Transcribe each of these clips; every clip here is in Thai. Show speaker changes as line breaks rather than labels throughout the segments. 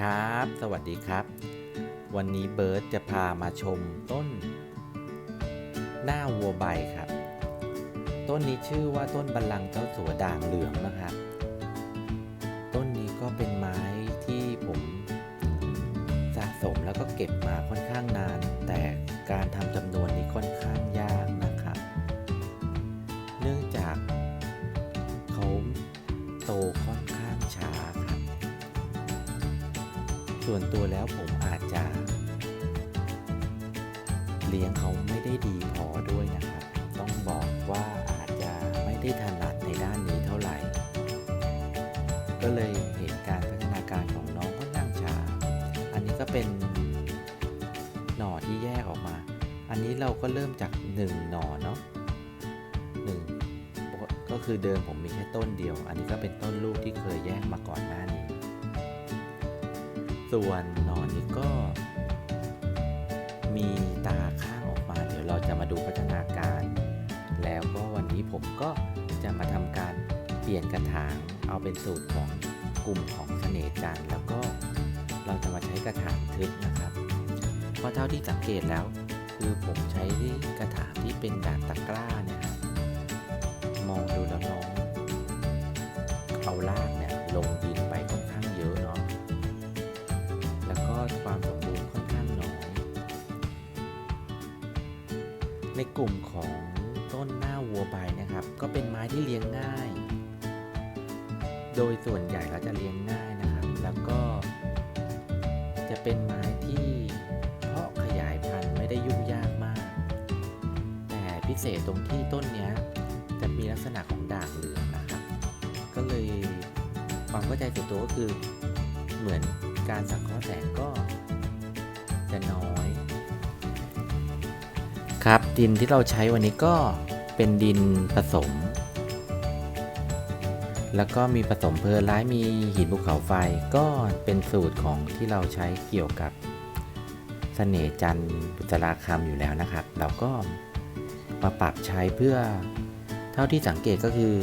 ครับ สวัสดีครับ วันนี้เบิร์ตจะพามาชมต้น หน้าวัวใบครับ ต้นนี้ชื่อว่าต้นบัลลังก์เจ้าสัวด่างเหลืองนะครับ ต้นนี้ก็เป็นไม้ที่ผมสะสมแล้วก็เก็บมาค่อนข้างนาน แล้วผมอาจจะเลี้ยงเขาไม่ได้ดีพอด้วยนะครับ ต้องบอกว่าอาจจะไม่ได้ถนัดในด้านนี้เท่าไหร่ ก็เลยเห็นการพัฒนาการของน้องค่อนข้างช้า อันนี้ก็เป็นหน่อที่แยกออกมา อันนี้เราก็เริ่มจากหนึ่งหน่อเนาะหนึ่งก็คือเดิมผมมีแค่ต้นเดียว อันนี้ก็เป็นต้นลูกที่เคยแยกมาก่อนหน้านี้ ส่วนหนอนนี้ก็ มีตาข้างออกมา เดี๋ยวเราจะมาดูพัฒนาการ แล้วก็วันนี้ผมก็จะมาทำการเปลี่ยนกระถางเอาเป็นสูตรของกลุ่มของเสน่ห์จันแล้วก็เราจะมาใช้กระถางทึบนะครับ เพราะเท่าที่สังเกตแล้ว คือผมใช้กระถางที่เป็นแบบตะกร้าเนี่ย กลุ่มของต้นหน้าวัวใบนะครับ ก็เป็นไม้ที่เลี้ยงง่าย โดยส่วนใหญ่เราจะเลี้ยงง่ายนะครับ แล้วก็จะเป็นไม้ที่เพาะขยายพันธุ์ไม่ได้ยุ่งยากมาก แต่พิเศษตรงที่ต้นเนี้ยจะมีลักษณะของด่างเหลืองนะครับ ก็เลยความเข้าใจส่วนตัวก็คือเหมือนการสังเคราะห์แสงก็จะน้อย ดินที่เราใช้วันนี้ก็เป็นดินผสม แล้วก็มีผสมเพอร์ไลท์มีหินภูเขาไฟก็เป็นสูตรของที่เราใช้เกี่ยวกับเสน่จันทร์บุตราคำอยู่แล้วนะครับ เราก็มาปรับใช้เพื่อเท่าที่สังเกตก็คือ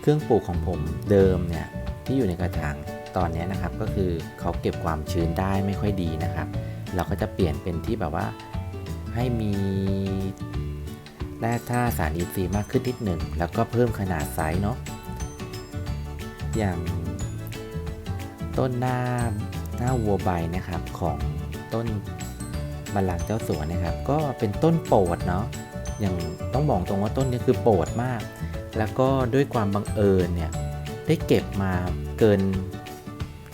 เครื่องปลูกของผมเดิมเนี่ยที่อยู่ในกระถางตอนนี้นะครับก็คือเขาเก็บความชื้นได้ไม่ค่อยดีนะครับ เราก็จะเปลี่ยนเป็นที่แบบว่า ให้มีแร่ธาตุสารอินทรีย์มากขึ้นนิดหนึ่ง แล้วก็เพิ่มขนาดไซส์เนาะอย่างต้นหน้าหน้าวัวใบนะครับของต้นบัลลังก์เจ้าสัวนะครับ ก็เป็นต้นโปรดเนาะอย่างต้องบอกตรงว่าต้นนี้คือโปรดมาก แล้วก็ด้วยความบังเอิญเนี่ยได้เก็บมาเกิน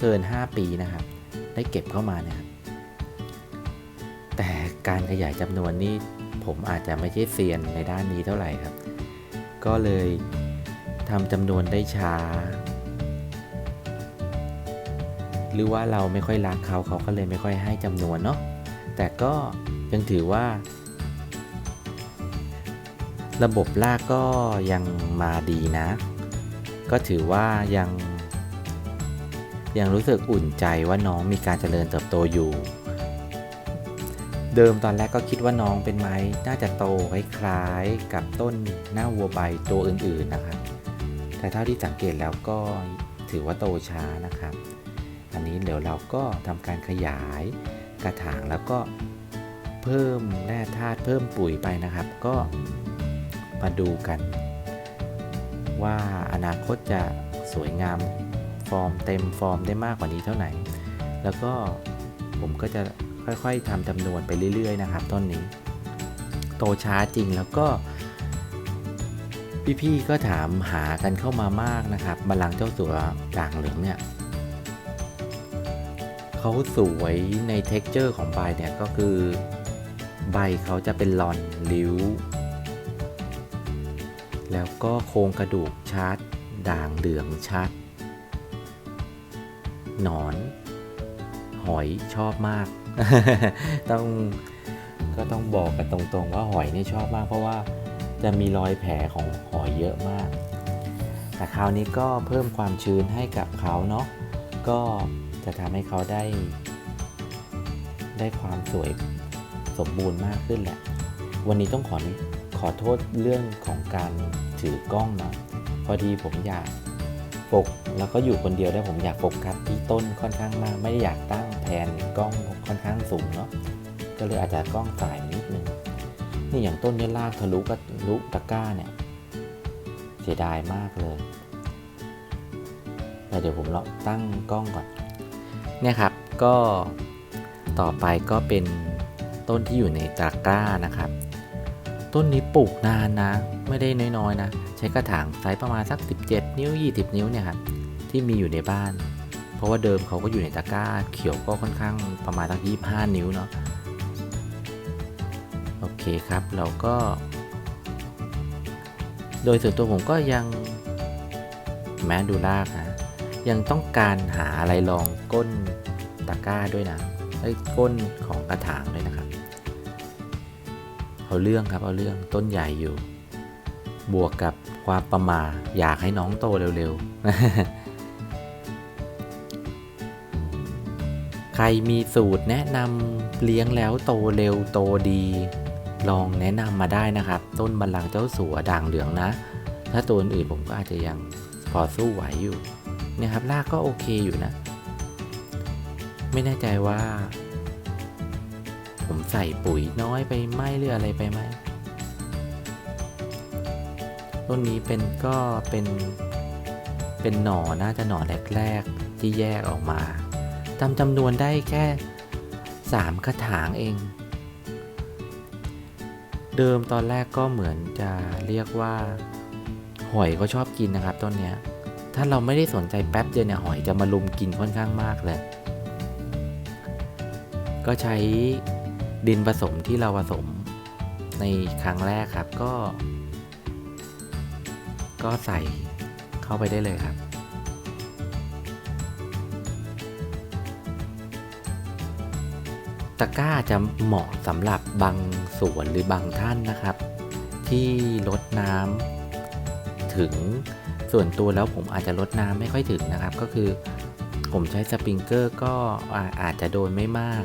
เกิน 5 ปีนะครับ ได้เก็บเข้ามานะครับ แต่การขยายจำนวนนี่ผมอาจจะไม่ใช่เซียนในด้านนี้เท่าไหร่ครับ ก็เลยทำจำนวนได้ช้า หรือว่าเราไม่ค่อยรักเขาเขาก็เลยไม่ค่อยให้จำนวนเนาะแต่ก็ยังถือว่า ระบบลากก็ยังมาดีนะ ก็ถือว่ายัง ยังรู้สึกอุ่นใจว่าน้องมีการเจริญเติบโตอยู่ เดิมตอนแรกก็คิดว่าน้องเป็นไม้น่าจะโตคล้ายๆกับต้นหน้าวัวใบตัวอื่นๆนะครับ แต่เท่าที่สังเกตแล้วก็ถือว่าโตช้านะครับ อันนี้เดี๋ยวเราก็ทำการขยายกระถางแล้วก็เพิ่มแร่ธาตุเพิ่มปุ๋ยไปนะครับ ก็มาดูกัน ว่าอนาคตจะสวยงามฟอร์มเต็มฟอร์มได้มากกว่านี้เท่าไหร่ แล้วก็ผมก็จะ ค่อยๆทำจำนวนไปเรื่อยๆนะครับต้นนี้ โตช้าจริงแล้วก็พี่ๆก็ถามหากันเข้ามามากนะครับบัลลังก์เจ้าสัวด่างเหลืองเนี่ยเขาสวยในเท็กเจอร์ของใบเนี่ยก็คือใบเขาจะเป็นหลอนริ้ว แล้วก็โครงกระดูกชัด ด่างเหลืองชัด หนอน หอยชอบมาก ต้องก็ต้องบอกกันตรงๆว่าหอยนี่ชอบมาก เพราะว่าจะมีรอยแผลของหอยเยอะมาก แต่คราวนี้ก็เพิ่มความชื้นให้กับเขาเนาะก็จะทำให้เขาได้ ได้ความสวยสมบูรณ์มากขึ้นแหละ วันนี้ต้องขอขอโทษเรื่องของการถือกล้องเนาะพอดีผมอยาก ฟกแล้วก็อยู่คนเดียวแล้ผมอยากโฟกัสที่ต้นค่อนข้างมากไม่ได้อยากตั้งแผนกล้องค่อนข้างสูงเนาะก็เลยอาจจะกล้องสายนิดนึงนี่อย่างต้นนี้ลากทะลุก็ลุตะก้าเนี่ยเสียดายมากเลยแต่เดี๋ยวผมลองตั้งกล้องก่อนเนี่ยครับก็ต่อไปก็เป็นต้นที่อยู่ในตะกร้านะครับ ต้นนี้ปลูกนานนะ ไม่ได้น้อยๆนะ ช้กระถางไซส์ประมาณสัก 17 นิ้ว 20 นิ้วเนี่ยครับที่มีอยู่ในบ้าน เพราะว่าเดิมเขาก็อยู่ในตะกร้า เขียวก็ค่อนข้างประมาณสัก 25 นิ้วเนาะโอเคครับเราก็ โดยส่วนตัวผมก็ยังแม้ดูลากนะยังต้องการหาอะไรรองก้นตะกร้าด้วยนะไอ้ก้นของกระถางด้วยนะครับ เอาเรื่องครับเอาเรื่องต้นใหญ่อยู่ บวกกับความประมาอยากให้น้องโตเร็วๆ ใครมีสูตรแนะนำเลี้ยงแล้วโตเร็วโตดี ลองแนะนำมาได้นะครับ ต้นบัลลังเจ้าสัวด่างเหลืองนะ ถ้าตัวอื่นผมก็อาจจะยังพอสู้ไหวอยู่นี่ยครับรากก็โอเคอยู่นะ ไม่แน่ใจว่า ผมใส่ปุ๋ยน้อยไปไหมหรืออะไรไปไหม ต้นนี้เป็นก็เป็นเป็นหน่อน่าจะหน่อแรกๆที่แยกออกมาทำจำนวนได้แค่สามกระถางเอง เดิมตอนแรกก็เหมือนจะเรียกว่า หอยก็ชอบกินนะครับต้นเนี้ยถ้าเราไม่ได้สนใจแป๊บเดียวเนี่ยหอยจะมาลุมกินค่อนข้างมากเลย ก็ใช้ดินผสมที่เราผสมในครั้งแรกครับก็ ก็ใส่เข้าไปได้เลยครับ ตะกร้าจะเหมาะสำหรับบางสวนหรือบางท่านนะครับ ที่ลดน้ำถึงส่วนตัวแล้วผมอาจจะลดน้ำไม่ค่อยถึงนะครับ ก็คือผมใช้สปริงเกอร์ก็อาอาจจะโดนไม่มาก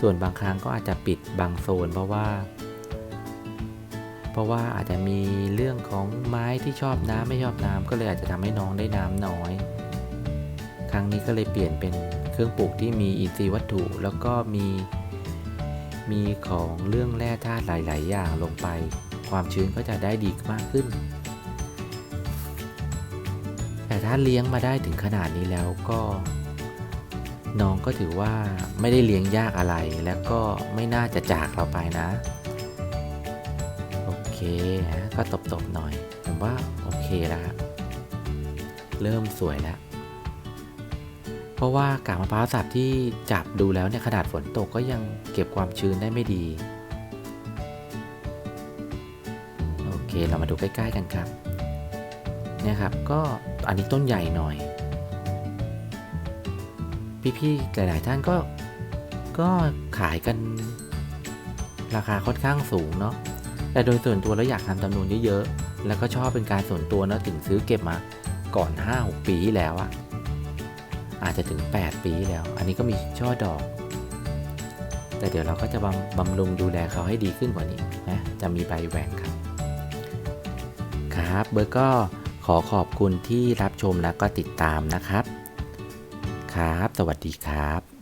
ส่วนบางครั้งก็อาจจะปิดบางโซนเพราะว่า ราะว่าอาจจะมีเรื่องของไม้ที่ชอบน้ำไม่ชอบน้ำก็เลยอาจจะทำให้น้องได้น้ำน้อย ครั้งนี้ก็เลยเปลี่ยนเป็นเครื่องปลูกที่มีอินทรีย์วัตถุ แล้วก็มีมีของเรื่องแร่ธาตุหลาย ๆ อย่างลงไป ความชื้นก็จะได้ดีมากขึ้น แต่ถ้าเลี้ยงมาได้ถึงขนาดนี้แล้วก็น้องก็ถือว่าไม่ได้เลี้ยงยากอะไร แล้วก็ไม่น่าจะจากเราไปนะ เคนะก็ตบๆหน่อย ผมว่าโอเคแล้วครับเริ่มสวยแล้ว เพราะว่ากากมะพร้าวสับที่จับดูแล้วเนี่ยขนาดฝนตกก็ยังเก็บความชื้นได้ไม่ดี โอเคเรามาดูใกล้ๆกันครับ เนี่ยครับก็อันนี้ต้นใหญ่หน่อย พี่ๆหลายๆท่านก็ก็ขายกันราคาค่อนข้างสูงเนาะ แต่โดยส่วนตัวแล้วอยากทำจำนวนเยอะๆ แล้วก็ชอบเป็นการส่วนตัวเนาะถึงซื้อเก็บมาก่อน 5-6 ปีที่แล้วอะอาจจะถึง 8 ปีที่แล้ว อันนี้ก็มีช่อดอก แต่เดี๋ยวเราก็จะบำบำรุงดูแลเขาให้ดีขึ้นกว่านี้นะจะมีใบแหว่งครับ ครับเบอร์ก็ขอขอบคุณที่รับชมและก็ติดตามนะครับ ครับ สวัสดีครับ